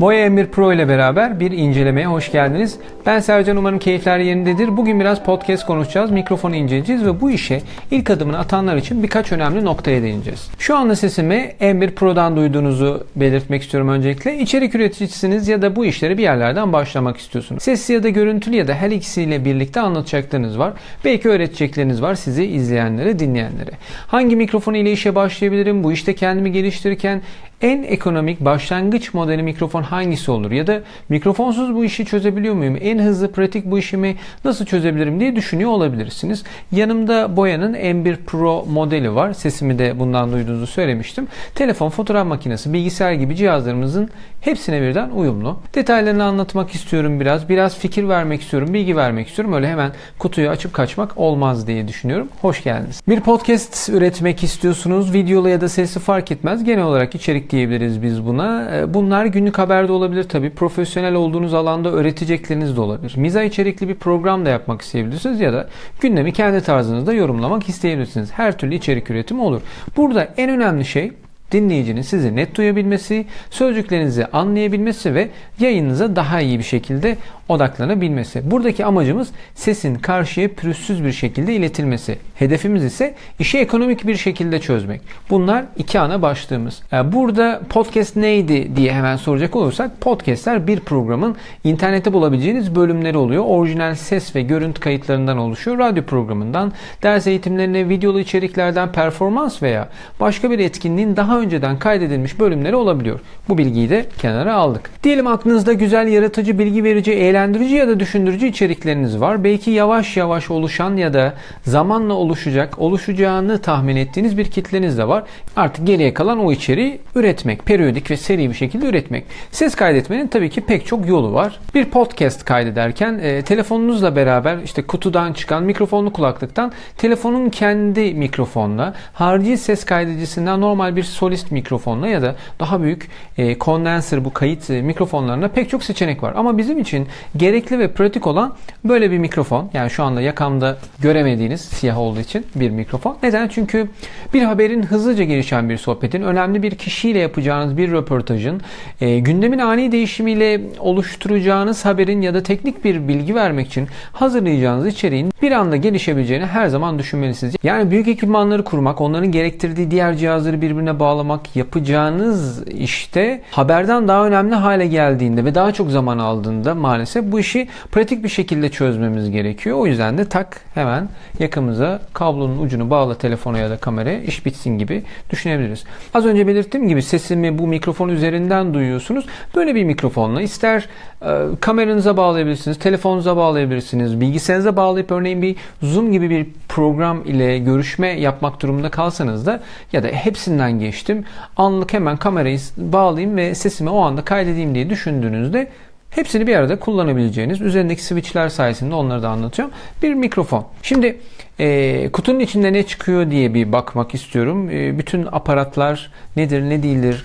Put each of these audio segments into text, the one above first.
Boya M1 Pro ile beraber bir incelemeye hoş geldiniz. Ben Sercan umarım keyifler yerindedir. Bugün biraz podcast konuşacağız, mikrofonu inceleyeceğiz ve bu işe ilk adımını atanlar için birkaç önemli noktaya değineceğiz. Şu anda sesimi M1 Pro'dan duyduğunuzu belirtmek istiyorum öncelikle. İçerik üreticisiniz ya da bu işleri bir yerlerden başlamak istiyorsunuz. Sesli ya da görüntülü ya da her ikisiyle birlikte anlatacaklarınız var. Belki öğretecekleriniz var sizi izleyenlere, dinleyenlere. Hangi mikrofon ile işe başlayabilirim? Bu işte kendimi geliştirirken en ekonomik başlangıç modeli mikrofon hangisi olur? Ya da mikrofonsuz bu işi çözebiliyor muyum? En hızlı pratik bu işimi nasıl çözebilirim diye düşünüyor olabilirsiniz. Yanımda Boya'nın M1 Pro modeli var. Sesimi de bundan duyduğunuzu söylemiştim. Telefon, fotoğraf makinesi, bilgisayar gibi cihazlarımızın hepsine birden uyumlu. Detaylarını anlatmak istiyorum biraz. Biraz fikir vermek istiyorum, bilgi vermek istiyorum. Öyle hemen kutuyu açıp kaçmak olmaz diye düşünüyorum. Hoş geldiniz. Bir podcast üretmek istiyorsunuz. Videolu ya da sesli fark etmez. Genel olarak içerik diyebiliriz biz buna. Ee, Bunlar günlük haberde olabilir tabii. Profesyonel olduğunuz alanda öğretecekleriniz de olabilir. Mizah içerikli bir program da yapmak isteyebilirsiniz ya da gündemi kendi tarzınızda yorumlamak isteyebilirsiniz. Her türlü içerik üretimi olur. Burada en önemli şey dinleyicinin sizi net duyabilmesi, sözcüklerinizi anlayabilmesi ve yayınınıza daha iyi bir şekilde odaklanabilmesi. Buradaki amacımız sesin karşıya pürüzsüz bir şekilde iletilmesi. Hedefimiz ise işi ekonomik bir şekilde çözmek. Bunlar iki ana başlığımız. Yani Burada podcast neydi diye hemen soracak olursak podcastler bir programın internette bulabileceğiniz bölümleri oluyor. Orijinal ses ve görüntü kayıtlarından oluşuyor. Radyo programından, ders eğitimlerine, videolu içeriklerden, performans veya başka bir etkinliğin daha önceden kaydedilmiş bölümleri olabiliyor. Bu bilgiyi de kenara aldık. Diyelim aklınızda güzel, yaratıcı, bilgi verici, eğlendirici ya da düşündürücü içerikleriniz var. Belki yavaş yavaş oluşan ya da zamanla oluşacak, oluşacağını tahmin ettiğiniz bir kitleniz de var. Artık geriye kalan o içeriği üretmek, periyodik ve seri bir şekilde üretmek. Ses kaydetmenin tabii ki pek çok yolu var. Bir podcast kaydederken e, telefonunuzla beraber işte kutudan çıkan mikrofonlu kulaklıktan telefonun kendi mikrofonla, harici ses kaydedicisinden normal bir solist mikrofonla ya da daha büyük e, kondenser bu kayıt e, mikrofonlarına pek çok seçenek var. Ama bizim için gerekli ve pratik olan böyle bir mikrofon. Yani şu anda yakamda göremediğiniz siyah olduğu için bir mikrofon. Neden? Çünkü bir haberin hızlıca gelişen bir sohbetin, önemli bir kişiyle yapacağınız bir röportajın, e, gündemin ani değişimiyle oluşturacağınız haberin ya da teknik bir bilgi vermek için hazırlayacağınız içeriğin bir anda gelişebileceğini her zaman düşünmelisiniz. Yani büyük ekipmanları kurmak, onların gerektirdiği diğer cihazları birbirine bağlamak yapacağınız işte haberden daha önemli hale geldiğinde ve daha çok zaman aldığında maalesef bu işi pratik bir şekilde çözmemiz gerekiyor. O yüzden de tak hemen yakımıza kablonun ucunu bağla telefona ya da kameraya iş bitsin gibi düşünebiliriz. Az önce belirttiğim gibi sesimi bu mikrofon üzerinden duyuyorsunuz. Böyle bir mikrofonla ister e, kameranıza bağlayabilirsiniz, telefonunuza bağlayabilirsiniz, bilgisayarınıza bağlayıp örneğin bir Zoom gibi bir program ile görüşme yapmak durumunda kalsanız da ya da hepsinden geçtim anlık hemen kamerayı bağlayayım ve sesimi o anda kaydedeyim diye düşündüğünüzde Hepsini bir arada kullanabileceğiniz, üzerindeki switchler sayesinde onları da anlatacağım. Bir mikrofon. Şimdi e, kutunun içinde ne çıkıyor diye bir bakmak istiyorum. E, bütün aparatlar nedir, ne değildir.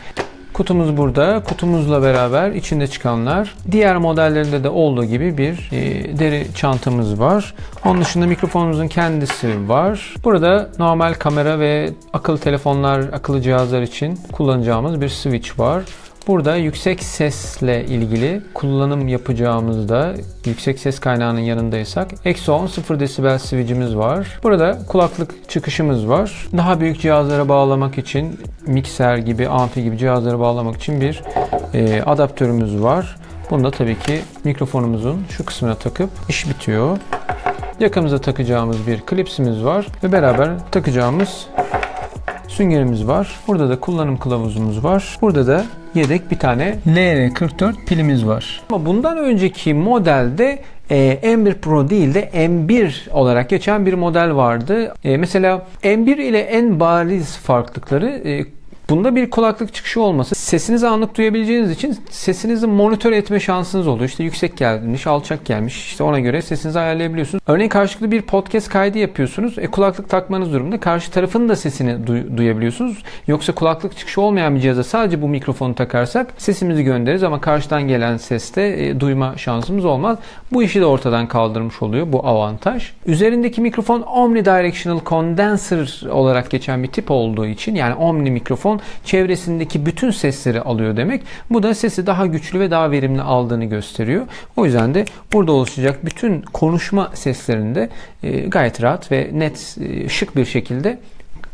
Kutumuz burada. Kutumuzla beraber içinde çıkanlar. Diğer modellerinde de olduğu gibi bir e, deri çantamız var. Onun dışında mikrofonumuzun kendisi var. Burada normal kamera ve akıllı telefonlar, akıllı cihazlar için kullanacağımız bir switch var. Burada yüksek sesle ilgili kullanım yapacağımızda yüksek ses kaynağının yanındaysak eksi 10 0 desibel switch'imiz var. Burada kulaklık çıkışımız var. Daha büyük cihazlara bağlamak için mikser gibi, amfi gibi cihazlara bağlamak için bir e, adaptörümüz var. Bunu da tabii ki mikrofonumuzun şu kısmına takıp iş bitiyor. Yakamıza takacağımız bir klipsimiz var ve beraber takacağımız süngerimiz var. Burada da kullanım kılavuzumuz var. Burada da yedek bir tane LR44 pilimiz var. Ama bundan önceki modelde e, M1 Pro değil de M1 olarak geçen bir model vardı. E, mesela M1 ile en bariz farklılıkları e, Bunda bir kulaklık çıkışı olması sesinizi anlık duyabileceğiniz için sesinizi monitör etme şansınız oluyor. İşte yüksek gelmiş, alçak gelmiş. İşte ona göre sesinizi ayarlayabiliyorsunuz. Örneğin karşılıklı bir podcast kaydı yapıyorsunuz. E, kulaklık takmanız durumunda karşı tarafın da sesini duy- duyabiliyorsunuz. Yoksa kulaklık çıkışı olmayan bir cihaza sadece bu mikrofonu takarsak sesimizi göndeririz ama karşıdan gelen seste e, duyma şansımız olmaz. Bu işi de ortadan kaldırmış oluyor bu avantaj. Üzerindeki mikrofon omnidirectional condenser olarak geçen bir tip olduğu için yani omni mikrofon mikrofon çevresindeki bütün sesleri alıyor demek. Bu da sesi daha güçlü ve daha verimli aldığını gösteriyor. O yüzden de burada oluşacak bütün konuşma seslerinde e, gayet rahat ve net, e, şık bir şekilde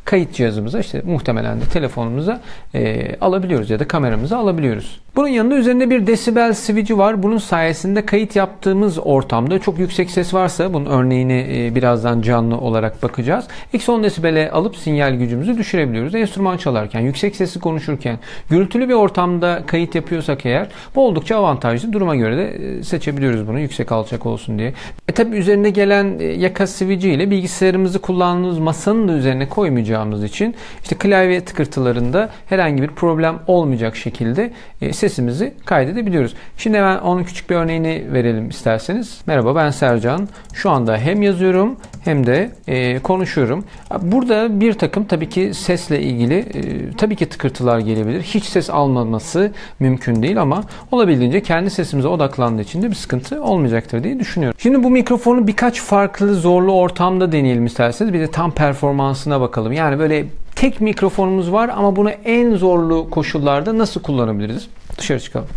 kayıt cihazımıza işte muhtemelen de telefonumuza e, alabiliyoruz ya da kameramıza alabiliyoruz. Bunun yanında üzerinde bir desibel switch'i var. Bunun sayesinde kayıt yaptığımız ortamda çok yüksek ses varsa bunun örneğini e, birazdan canlı olarak bakacağız. Eksi 10 desibele alıp sinyal gücümüzü düşürebiliyoruz. Enstrüman çalarken, yüksek sesli konuşurken, gürültülü bir ortamda kayıt yapıyorsak eğer bu oldukça avantajlı. Duruma göre de e, seçebiliyoruz bunu yüksek alçak olsun diye. E tabi üzerinde gelen e, yaka switch'i ile bilgisayarımızı kullandığımız masanın da üzerine koymayacağımız için işte klavye tıkırtılarında herhangi bir problem olmayacak şekilde e, sesimizi kaydedebiliyoruz. Şimdi hemen onun küçük bir örneğini verelim isterseniz. Merhaba ben Sercan. Şu anda hem yazıyorum hem de e, konuşuyorum. Burada bir takım tabii ki sesle ilgili e, tabii ki tıkırtılar gelebilir. Hiç ses almaması mümkün değil ama olabildiğince kendi sesimize odaklandığı için de bir sıkıntı olmayacaktır diye düşünüyorum. Şimdi bu mikrofonu birkaç farklı zorlu ortamda deneyelim isterseniz. Bir de tam performansına bakalım. Yani böyle tek mikrofonumuz var ama bunu en zorlu koşullarda nasıl kullanabiliriz? Dışarı çıkalım.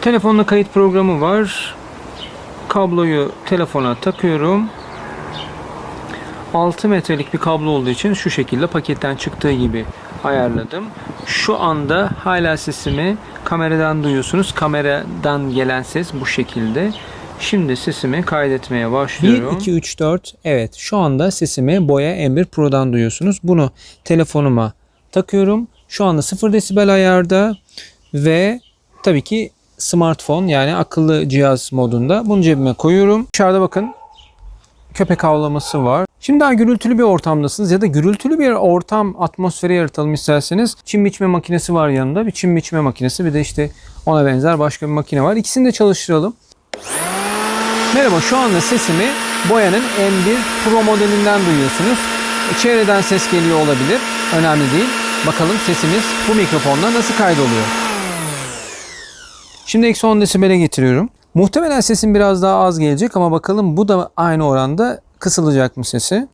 Telefonla kayıt programı var. Kabloyu telefona takıyorum. 6 metrelik bir kablo olduğu için şu şekilde paketten çıktığı gibi ayarladım. Şu anda hala sesimi kameradan duyuyorsunuz. Kameradan gelen ses bu şekilde. Şimdi sesimi kaydetmeye başlıyorum. 1, 2, 3, 4. Evet şu anda sesimi Boya M1 Pro'dan duyuyorsunuz. Bunu telefonuma takıyorum. Şu anda 0 desibel ayarda ve tabii ki smartphone yani akıllı cihaz modunda. Bunu cebime koyuyorum. Dışarıda bakın köpek avlaması var. Şimdi daha gürültülü bir ortamdasınız ya da gürültülü bir ortam atmosferi yaratalım isterseniz. Çim biçme makinesi var yanında. Bir çim biçme makinesi bir de işte ona benzer başka bir makine var. İkisini de çalıştıralım. Merhaba şu anda sesimi Boya'nın M1 Pro modelinden duyuyorsunuz. Çevreden ses geliyor olabilir. Önemli değil. Bakalım sesimiz bu mikrofonda nasıl kaydoluyor. Şimdi eksi 10 desibele getiriyorum. Muhtemelen sesim biraz daha az gelecek ama bakalım bu da aynı oranda kısılacak mı sesi?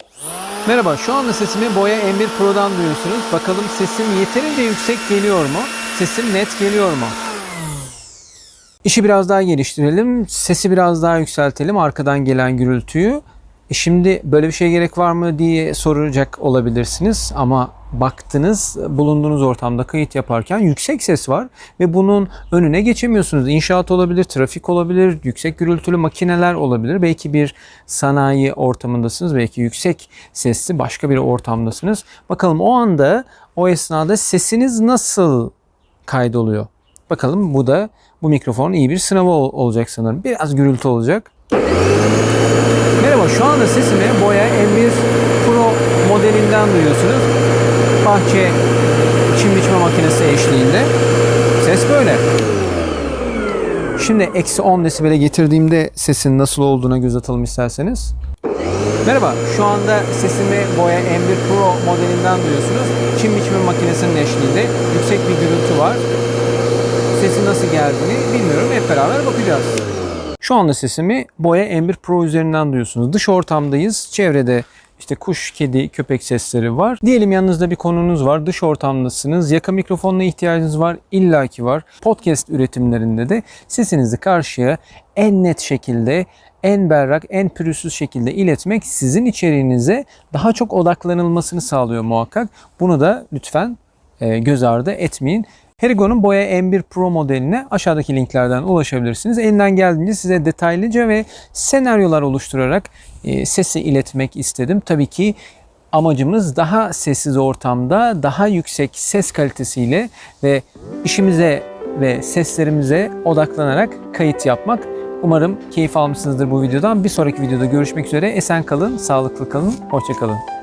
Merhaba şu anda sesimi Boya M1 Pro'dan duyuyorsunuz. Bakalım sesim yeterince yüksek geliyor mu? Sesim net geliyor mu? İşi biraz daha geliştirelim. Sesi biraz daha yükseltelim. Arkadan gelen gürültüyü. E şimdi böyle bir şeye gerek var mı diye soracak olabilirsiniz ama baktınız bulunduğunuz ortamda kayıt yaparken yüksek ses var ve bunun önüne geçemiyorsunuz. İnşaat olabilir, trafik olabilir, yüksek gürültülü makineler olabilir. Belki bir sanayi ortamındasınız, belki yüksek sesli başka bir ortamdasınız. Bakalım o anda o esnada sesiniz nasıl kaydoluyor? Bakalım bu da bu mikrofonun iyi bir sınavı ol- olacak sanırım. Biraz gürültü olacak. Merhaba şu anda sesimi Boya M1 Pro modelinden duyuyorsunuz. Bahçe çim biçme makinesi eşliğinde. Ses böyle. Şimdi eksi 10 desibele getirdiğimde sesin nasıl olduğuna göz atalım isterseniz. Merhaba, şu anda sesimi Boya M1 Pro modelinden duyuyorsunuz. Çim biçme makinesinin eşliğinde yüksek bir gürültü var. Sesi nasıl geldiğini bilmiyorum. Hep beraber bakacağız. Şu anda sesimi Boya M1 Pro üzerinden duyuyorsunuz. Dış ortamdayız. Çevrede işte kuş, kedi, köpek sesleri var. Diyelim yanınızda bir konunuz var. Dış ortamdasınız. Yaka mikrofonuna ihtiyacınız var. İlla ki var. Podcast üretimlerinde de sesinizi karşıya en net şekilde en berrak, en pürüzsüz şekilde iletmek sizin içeriğinize daha çok odaklanılmasını sağlıyor muhakkak. Bunu da lütfen e, göz ardı etmeyin. Herigo'nun Boya M1 Pro modeline aşağıdaki linklerden ulaşabilirsiniz. Elinden geldiğince size detaylıca ve senaryolar oluşturarak e, sesi iletmek istedim. Tabii ki amacımız daha sessiz ortamda daha yüksek ses kalitesiyle ve işimize ve seslerimize odaklanarak kayıt yapmak. Umarım keyif almışsınızdır bu videodan. Bir sonraki videoda görüşmek üzere. Esen kalın, sağlıklı kalın, hoşça kalın.